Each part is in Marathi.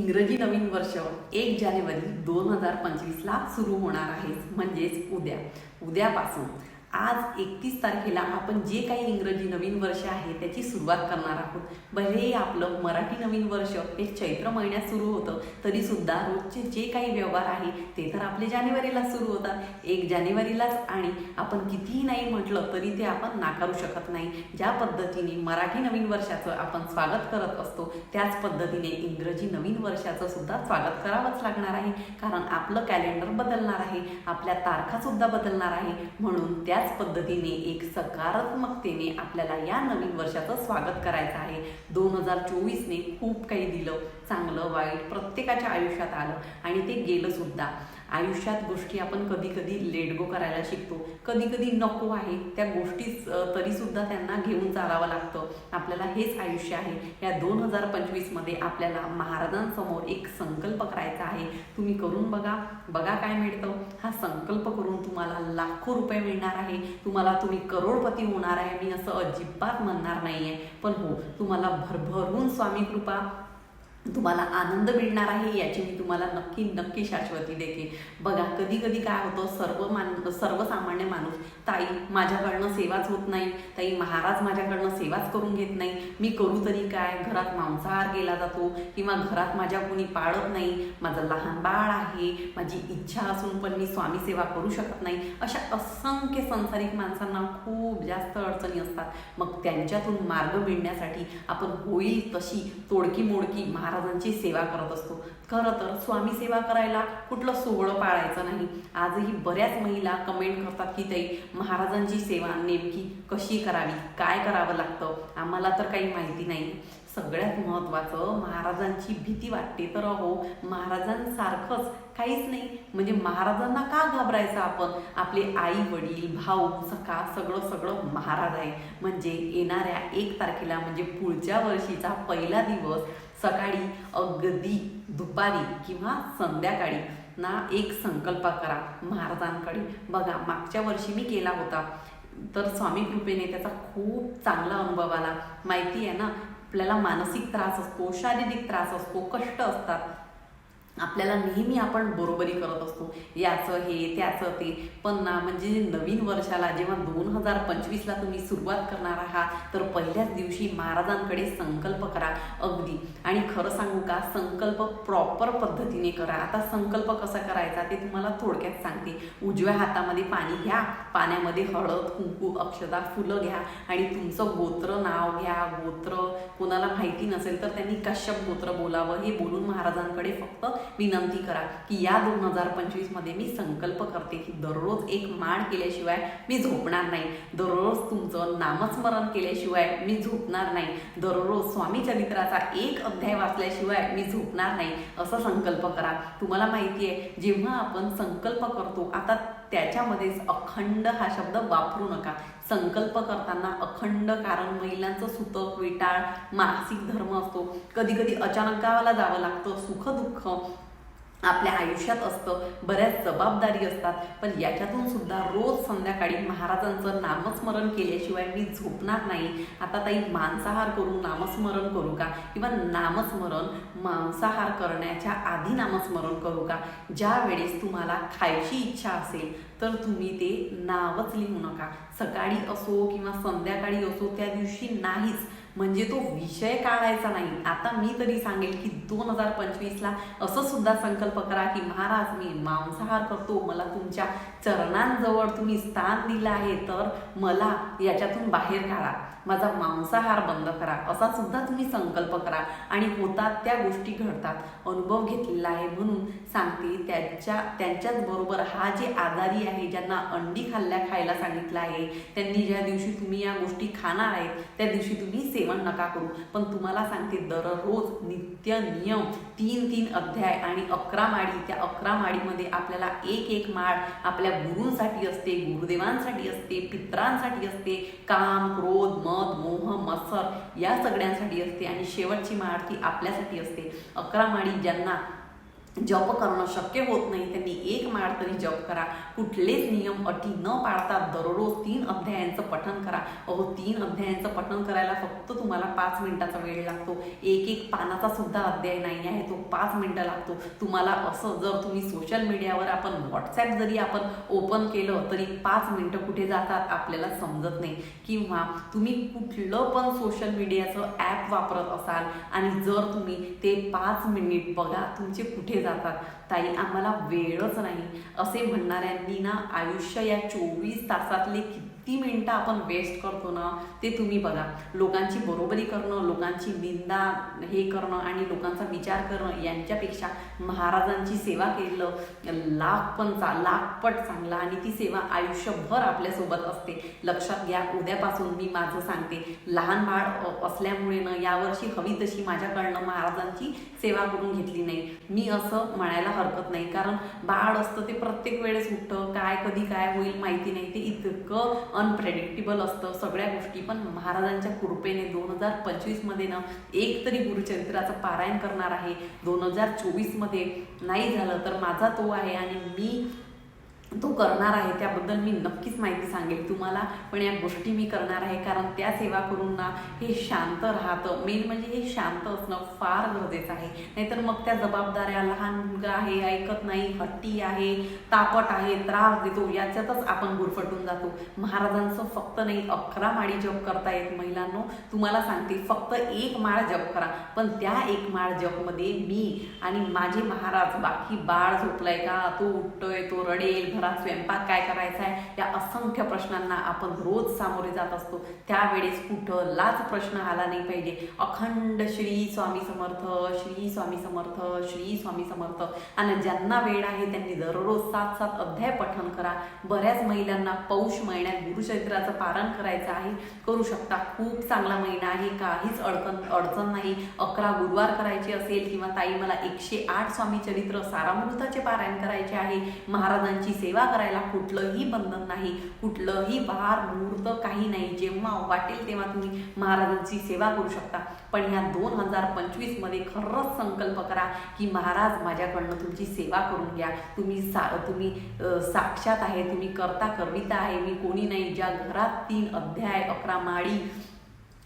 इंग्रजी नवीन वर्ष एक जानेवारी दोन हजार पंचवीसला सुरू होणार आहे. म्हणजेच उद्या. उद्यापासून. आज एकतीस तारखेला आपण जे काही इंग्रजी नवीन वर्ष आहे त्याची सुरुवात करणार आहोत. भले आपलं मराठी नवीन वर्ष हे चैत्र महिन्यात सुरू होतं तरी सुद्धा रोजचे जे काही व्यवहार आहे ते तर आपले जानेवारीला सुरू होतात. एक जानेवारीलाच आणि आपण कितीही नाही म्हटलं तरी ते आपण नाकारू शकत नाही. ज्या पद्धतीने मराठी नवीन वर्षाचं आपण स्वागत करत असतो त्याच पद्धतीने इंग्रजी नवीन वर्षाचं सुद्धा स्वागत करावंच लागणार आहे. कारण आपलं कॅलेंडर बदलणार आहे आपल्या तारखासुद्धा बदलणार आहे. म्हणून त्या त्याच पद्धतीने एक सकारात्मकतेने आपल्याला या नवीन वर्षाचं स्वागत करायचं आहे. दोन हजार चोवीसने खूप काही दिलं चांगलं वाईट प्रत्येकाच्या आयुष्यात आलं आणि ते गेलं सुद्धा. आयुष्यात गोष्टी आपण कधी कधी लेट गो करायला शिकतो. कधी कधी नको आहे त्या गोष्टी तरी सुद्धा त्यांना घेऊन चालावं लागतं. आपल्याला हेच आयुष्य आहे. या दोन हजार पंचवीसमध्ये आपल्याला महाराजांसमोर एक संकल्प करायचा आहे. तुम्ही करून बघा. बघा काय मिळतं. हा संकल्प करून तुम्हाला लाखो रुपये मिळणार आहे. तुम्हाला तुम्ही करोडपती होणार आहे. मी असं अजिबात म्हणणार नाही आहे पण हो तुम्हाला भरभरून स्वामी कृपा तुम्हाला आनंद मिळणार आहे याची मी तुम्हाला नक्की नक्की शाश्वती देते. बघा कधी कधी काय होतं सर्व मान सर्वसामान्य माणूस ताई माझ्याकडनं सेवाच होत नाही. ताई महाराज माझ्याकडनं सेवाच करून घेत नाही. मी करू तरी काय? घरात मांसाहार केला जातो किंवा घरात माझ्या कोणी पाळत नाही. माझं लहान बाळ आहे. माझी इच्छा असून पण मी स्वामी सेवा करू शकत नाही. अशा असंख्य संसारिक माणसांना खूप जास्त अडचणी असतात. मग त्यांच्यातून मार्ग मिळण्यासाठी आपण होईल तशी तोडकी मोडकी महाराजांची सेवा करत असतो. खरं तर स्वामी सेवा करायला कुठलं सोहळं पाळायचं नाही. आजही बऱ्याच महिला कमेंट करतात की ताई महाराजांची सेवा नेमकी कशी करावी? काय करावं लागतं? आम्हाला तर काही माहिती नाही. सगळ्यात महत्त्वाचं महाराजांची भीती वाटते तर अहो महाराजांसारखंच काहीच नाही. म्हणजे महाराजांना का घाबरायचं आपण? आपले आई वडील भाऊ सखा सगळं सगळं महाराज आहे. म्हणजे येणाऱ्या एक तारखेला म्हणजे पुढच्या वर्षीचा पहिला दिवस सकाळी अगदी दुपारी किंवा संध्याकाळी ना एक संकल्प करा महाराजांकडे. बघा मागच्या वर्षी मी केला होता. तर स्वामी कृपेने त्याचा खूप चांगला अनुभव आला. माहिती आहे ना आपल्याला मानसिक त्रास असतो शारीरिक त्रास असतो कष्ट असतात. आपल्याला नेहमी आपण बरोबरी करत असतो. याचं हे त्याचं ते. पण ना म्हणजे नवीन वर्षाला जेव्हा दोन हजार पंचवीसला तुम्ही सुरुवात करणार आहात तर पहिल्याच दिवशी महाराजांकडे संकल्प करा अगदी. आणि खरं सांगू का संकल्प प्रॉपर पद्धतीने करा. आता संकल्प कसा करायचा ते तुम्हाला थोडक्यात सांगते. उजव्या हातामध्ये पाणी घ्या पाण्यामध्ये हळद कुंकू अक्षदा फुलं घ्या आणि तुमचं गोत्र नाव घ्या. गोत्र कोणाला माहिती नसेल तर त्यांनी कश्यप गोत्र बोलावं. हे बोलून महाराजांकडे फक्त विनंती करा की या दोन हजार पंचवीसमध्ये मी संकल्प करते की दररोज एक माण केल्याशिवाय मी झोपणार नाही. दररोज तुमचं नामस्मरण केल्याशिवाय मी झोपणार नाही. दररोज स्वामी चरित्राचा एक अध्याय वाचल्याशिवाय मी झोपणार नाही. असा संकल्प करा. तुम्हाला माहिती आहे जेव्हा आपण संकल्प करतो आता त्याच्यामध्येच अखंड हा शब्द वापरू नका. संकल्प करताना अखंड कारण महिलांचं सुतक विटाळ मानसिक धर्म असतो. कधी कधी अचानक गावाला जावं लागतं सुख दुःख आपल्या आयुष्यात असतं बऱ्याच जबाबदारी असतात. पण याच्यातून सुद्धा रोज संध्याकाळी महाराजांचं नामस्मरण केल्याशिवाय मी झोपणार नाही. आता ताई मांसाहार करून नामस्मरण करू का? किंवा नामस्मरण मांसाहार करण्याच्या आधी नामस्मरण करू का? ज्या वेळेस तुम्हाला खायची इच्छा असेल तर तुम्ही ते नावच लिहू नका. सकाळी असो किंवा संध्याकाळी असो त्या दिवशी नाहीच. म्हणजे तो विषय काढायचा नाही. आता मी तरी सांगेल की दोन हजार पंचवीसला असं सुद्धा संकल्प करा की महाराज मी मांसाहार करतो मला तुमच्या चरणांजवळ तुम्ही स्थान दिलं आहे तर मला याच्यातून बाहेर काढा. माझा मांसाहार बंद करा. असा सुद्धा तुम्ही संकल्प करा. आणि होतात त्या गोष्टी घडतात. अनुभव घेतलेला आहे म्हणून सांगते. त्याच्या त्यांच्याच बरोबर हा जे आजारी आहे ज्यांना अंडी खाल्ल्या खायला सांगितलं आहे त्यांनी ज्या दिवशी तुम्ही या गोष्टी खाणार आहेत त्या दिवशी तुम्ही सेवन नका करू. पण तुम्हाला सांगते दररोज नित्य नियम तीन तीन अध्याय आणि अकरा माळी त्या अकरा माळीमध्ये आपल्याला एक एक माळ आपल्या गुरूंसाठी असते गुरुदेवांसाठी असते पित्रांसाठी असते. काम क्रोध मद मोह मत्सर या सगळ्यांसाठी असते आणि शेवटची महाआरती आपल्यासाठी असते. अकरा माळी ज्यांना जप करणं शक्य होत नाही त्यांनी एक माळ तरी जप करा. कुठलेच नियम अटी न पाळता दररोज तीन अध्यायांचं पठन करा. अहो तीन अध्यायांचं पठन करायला फक्त तुम्हाला पाच मिनिटाचा वेळ लागतो. एक एक पानाचा सुद्धा अध्याय नाही आहे तो पाच मिनिटं लागतो. तुम्हाला असं जर तुम्ही सोशल मीडियावर आपण व्हॉट्सॲप जरी आपण ओपन केलं तरी पाच मिनिटं कुठे जातात आपल्याला समजत नाही. किंवा तुम्ही कुठलं पण सोशल मीडियाचं ॲप वापरत असाल आणि जर तुम्ही ते पाच मिनिट बघा तुमचे कुठे जातात. ताई आम्हाला वेळच नाही. असे म्हणणाऱ्यांनी ना आयुष्य या चोवीस तासातले किती मिनिटं आपण वेस्ट करतो ना ते तुम्ही बघा. लोकांची बरोबरी करणं लोकांची निंदा हे करणं आणि लोकांचा विचार करणं यांच्यापेक्षा महाराजांची सेवा केलं लाख पण चा लाखपट चांगला आणि ती सेवा आयुष्यभर आपल्यासोबत असते. लक्षात घ्या उद्यापासून मी माझं सांगते. लहान बाळ असल्यामुळे ना यावर्षी हवी तशी माझ्याकडनं महाराजांची सेवा करून घेतली नाही. मी असं म्हणायला हरकत नाही कारण बाळ असतं ते प्रत्येक वेळेस उठतं काय कधी काय होईल माहिती नाही. ते इतकं अनप्रेडिक्टेबल असतं. सगळ्या गोष्टी पण महाराजांच्या कृपेने दोन हजार पंचवीसमध्ये ना एक तरी गुरुचरित्राचं पारायण करणार आहे. दोन हजार चोवीसमध्ये नाही झालं तर माझा तो आहे आणि मी तो करणार आहे त्याबद्दल मी नक्कीच माहिती सांगेल तुम्हाला. पण या गोष्टी मी करणार आहे कारण त्या सेवा करून ना हे शांत राहतं. मेन म्हणजे हे शांत असणं फार गरजेचं आहे. नाहीतर मग त्या जबाबदाऱ्या लहान मुलगा आहे ऐकत नाही हट्टी आहे तापट आहे त्रास देतो याच्यातच आपण गुरफटून जातो. महाराजांचं फक्त नाही अकरा माळी जप करता येत महिलांनो. तुम्हाला सांगते फक्त एक माळ जप करा. पण त्या एक माळ जपमध्ये मी आणि माझे महाराज बाकी बाळ झोपलाय का? तो उठतोय तो रडेल घरात स्वयंपाक काय करायचा आहे या असंख्य प्रश्नांना आपण रोज सामोरे जात असतो. त्यावेळेस कुठलाच प्रश्न आला नाही पाहिजे. अखंड श्री स्वामी समर्थ श्री स्वामी समर्थ श्री स्वामी समर्थ. आणि ज्यांना वेळ आहे त्यांनी दररोज सात सात अध्याय पठण करा. बऱ्याच महिलांना पौष महिन्यात गुरुचरित्राचं पारण करायचं आहे. करू शकता. खूप चांगला महिना आहे. काहीच अडचण अडचण नाही. अकरा गुरुवार करायचे असेल किंवा ताई मला एकशे आठ स्वामी चरित्र सारामृताचे पारायण करायचे आहे. महाराजांची सेवा सेवा करायला कुठलंही बंधन नाही कुठलंही भार मुहूर्त काही नाही. जेव्हा वाटेल तेव्हा तुम्ही महाराजांची सेवा करू शकता. पण ह्या दोन हजार पंचवीसमध्ये खरंच संकल्प करा की महाराज माझ्याकडनं तुमची सेवा करून घ्या. तुम्ही सा तुम्ही साक्षात आहे तुम्ही करता करविता आहे. मी कोणी नाही. ज्या घरात तीन अध्याय अकरा माळी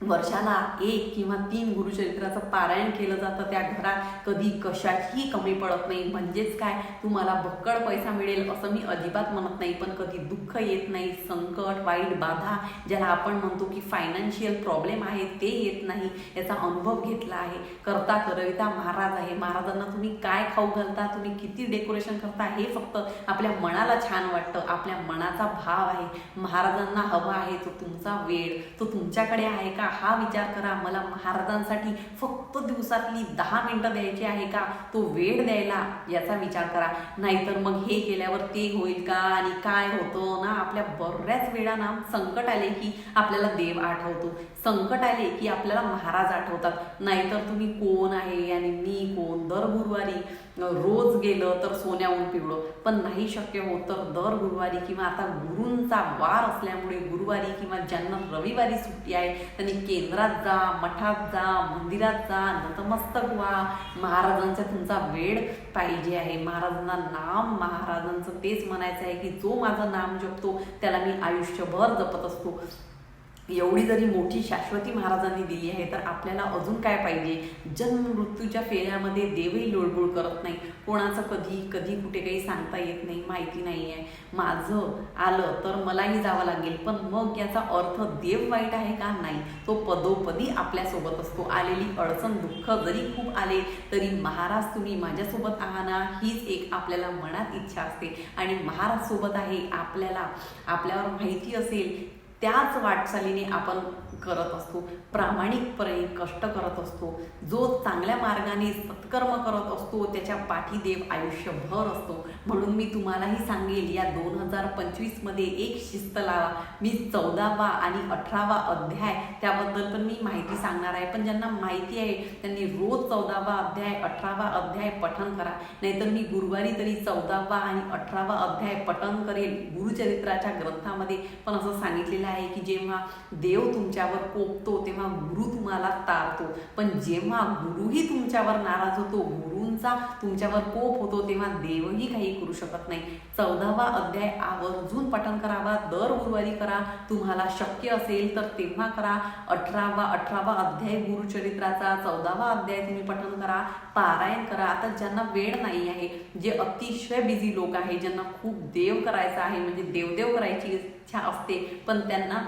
वर्षाला एक किंवा तीन गुरुचरित्राचं पारायण केलं जातं त्या घरात कधी कशाची कमी पडत नाही. म्हणजेच काय? तुम्हाला भक्कड पैसा मिळेल असं मी अजिबात म्हणत नाही पण कधी दुःख येत नाही संकट वाईट बाधा ज्याला आपण म्हणतो की फायनान्शियल प्रॉब्लेम आहे ते येत नाही. याचा अनुभव घेतला आहे. करता करविता महाराज आहे. महाराजांना तुम्ही काय खाऊ घालता? तुम्ही किती डेकोरेशन करता? हे फक्त आपल्या मनाला छान वाटतं. आपल्या मनाचा भाव आहे. महाराजांना हवा आहे. तो तुमचा वेळ तो तुमच्याकडे आहे का? हा विचार करा. मला महाराजांसाठी फक्त दिवसातली दहा मिनिटं द्यायची आहे का? तो वेळ द्यायला याचा विचार करा. नाहीतर मग हे केल्यावर ते होईल का आणि काय होतं ना? आपल्या बऱ्याच वेळा ना संकट आले की आपल्याला देव आठवतो. संकट आले की आपल्याला महाराज आठवतात. नाहीतर तुम्ही कोण आहे आणि मी कोण? दर गुरुवारी रोज गेलं तर सोन्याहून पिवळं. पण नाही शक्य होत तर दर गुरुवारी किंवा आता गुरूंचा वार असल्यामुळे गुरुवारी किंवा ज्यांना रविवारी सुट्टी आहे त्यांनी केंद्रात जा मठात जा मंदिरात जा नतमस्तक व्हा. महाराजांचा तुमचा वेळ पाहिजे आहे. महाराजांना नाम महाराजांचं तेच म्हणायचं आहे की जो माझं नाम जपतो त्याला मी आयुष्यभर जपत असतो. एवढी जरी मोठी शाश्वती महाराजांनी दिली आहे तर आपल्याला अजून काय पाहिजे? जन्म मृत्यूच्या फेऱ्यामध्ये देवही लोळबोळ करत नाही. कोणाचं कधी कधी कुठे काही सांगता येत नाही माहिती नाही आहे माझं आलं तर मलाही जावं लागेल पण मग याचा अर्थ देव वाईट आहे का? नाही. तो पदोपदी आपल्यासोबत असतो. आलेली अडचण दुःख जरी खूप आले तरी महाराज तुम्ही माझ्यासोबत आहाना हीच एक आपल्याला मनात इच्छा असते. आणि महाराज सोबत आहे आपल्याला आपल्यावर माहिती असेल त्याच वाटचालीने आपण करत असतो. प्रामाणिकपणे कष्ट करत असतो. जो चांगल्या मार्गाने सत्कर्म करत असतो त्याच्या पाठी देव आयुष्यभर असतो. म्हणून मी तुम्हालाही सांगेल या दोन हजार पंचवीसमध्ये एक शिस्त लावा. मी चौदावा आणि अठरावा अध्याय त्याबद्दल पण मी माहिती सांगणार आहे. पण ज्यांना माहिती आहे त्यांनी रोज चौदावा अध्याय अठरावा अध्याय पठन करा. नाहीतर मी गुरुवारी तरी चौदावा आणि अठरावा अध्याय पठन करेल गुरुचरित्राच्या ग्रंथामध्ये. पण असं सांगितलेलं आहे की जेव्हा देव तुमच्यावर कोपतो तेव्हा गुरु तुम्हाला तारतो. पण जेव्हा गुरुही तुमच्यावर नाराज होतो गुरूंचा तुमच्यावर कोप होतो तेव्हा देवही काही करू शकत नाही. चौदावा अध्याय आवर्जून पठन करावा दर गुरुवारी करा. तुम्हाला शक्य असेल तर तेव्हा करा. अठरावा अठरावा अध्याय गुरुचरित्राचा चौदावा अध्याय तुम्ही पठन करा. पारायण करा. आता ज्यांना वेळ नाही आहे जे अतिशय बिझी लोक आहे ज्यांना खूप देव करायचा आहे म्हणजे देवदेव करायची इच्छा असते. पण त्यांना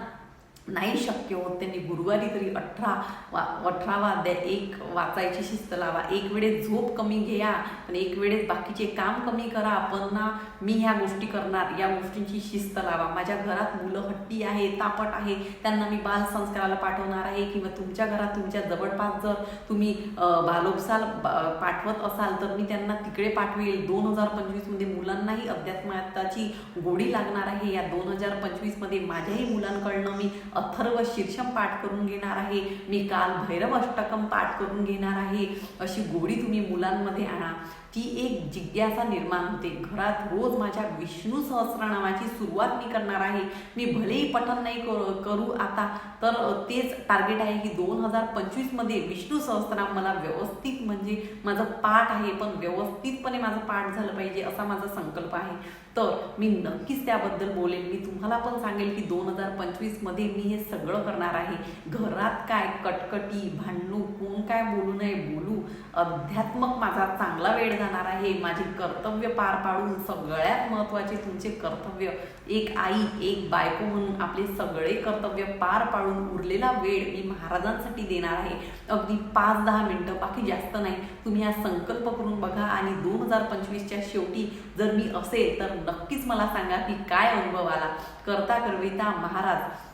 नाही शक्य होत. त्यांनी गुरुवारी तरी अठरा वा अठरावा द्या एक वाचायची शिस्त लावा. एक वेळेस झोप कमी घ्या पण एक वेळेस बाकीचे काम कमी करा पण ना मी ह्या गोष्टी करणार या गोष्टींची शिस्त लावा. माझ्या घरात मुलं हट्टी आहे तापट आहे त्यांना मी बालसंस्काराला पाठवणार आहे किंवा तुमच्या घरात तुमच्या जवळपास जर तुम्ही बालोपसाल पाठवत असाल तर मी त्यांना तिकडे पाठवेल. दोन हजार पंचवीसमध्ये मुलांनाही अध्यात्माची गोडी लागणार आहे. या दोन हजार पंचवीसमध्ये माझ्याही मुलांकडनं मी अथर्व शीर्षम पाठ करून घेणार आहे. मी काल भैरव अष्टकम पाठ करून घेणार आहे. अशी गोडी तुम्ही मुलांमध्ये आणा. ती एक जिज्ञासा निर्माण होते. घरात रोज माझ्या विष्णू सहस्रनामाची सुरुवात मी करणार आहे. मी भलेही पठण नाही करू करू आता तर तेच टार्गेट आहे की दोन हजार पंचवीसमध्ये विष्णू सहस्रनाम मला व्यवस्थित म्हणजे माझं पाठ आहे. पण व्यवस्थितपणे माझं पाठ झालं पाहिजे असा माझा संकल्प आहे. तर मी नक्कीच त्याबद्दल बोलेन. मी तुम्हाला पण सांगेल की दोन हजार पंचवीसमध्ये मी हे सगळं करणार आहे. घरात काय कटकटी भांडणू कोण काय बोलू नये बोलू. अध्यात्मक माझा चांगला वेळ जाणार आहे. माझी कर्तव्य पार पाडून सगळ्यात महत्त्वाचे तुमचे कर्तव्य एक आई एक बायको म्हणून आपले सगळे कर्तव्य पार पाडून उरलेला वेळ मी महाराजांसाठी देणार आहे. अगदी पाच दहा मिनटं बाकी जास्त नाही. तुम्ही हा संकल्प करून बघा आणि दोन हजार पंचवीसच्या शेवटी जर मी असेल तर नक्कीच मला सांगा की काय अनुभव आला. करता करविता महाराज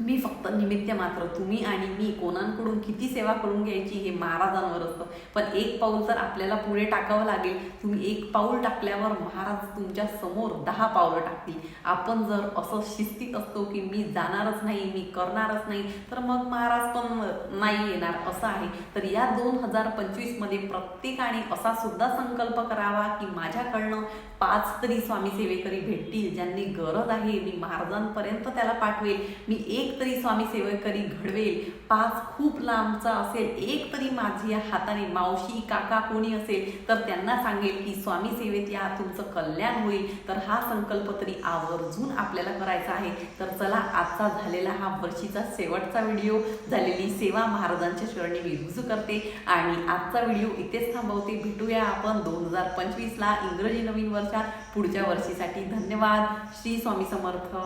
मी फक्त निमित्त मात्र तुम्ही आणि मी कोणाकडून किती सेवा करून घ्यायची हे महाराजांवर असतं. पण एक पाऊल तर आपल्याला पुढे टाकावं लागेल तुम्ही एक पाऊल टाकल्यावर महाराज तुमच्यासमोर दहा पावलं टाकतील. आपण जर असं शिस्तीत असतो की मी जाणारच नाही मी करणारच नाही तर मग महाराज पण नाही येणार असं आहे. तर या दोन हजार पंचवीसमध्ये प्रत्येकाने असा सुद्धा संकल्प करावा की माझ्याकडनं पाच तरी स्वामी सेवेकरी भेटतील ज्यांनी गरज आहे मी महाराजांपर्यंत त्याला पाठवेल. मी एक एक तरी स्वामी सेवकरी घडवेल. पाच खूप लांबचा असेल एक तरी माझी या हाताने मावशी काका कोणी असेल तर त्यांना सांगेल की स्वामी सेवेत या तुमचं कल्याण होईल. तर हा संकल्प तरी आवर्जून आपल्याला करायचा आहे. तर चला आजचा झालेला हा वर्षीचा शेवटचा व्हिडिओ झालेली सेवा महाराजांच्या शरणी मी रुजू करते. आणि आजचा व्हिडिओ इथेच थांबवते. भेटूया आपण दोन हजार पंचवीसला इंग्रजी नवीन वर्षात. पुढच्या वर्षीसाठी धन्यवाद. श्री स्वामी समर्थ.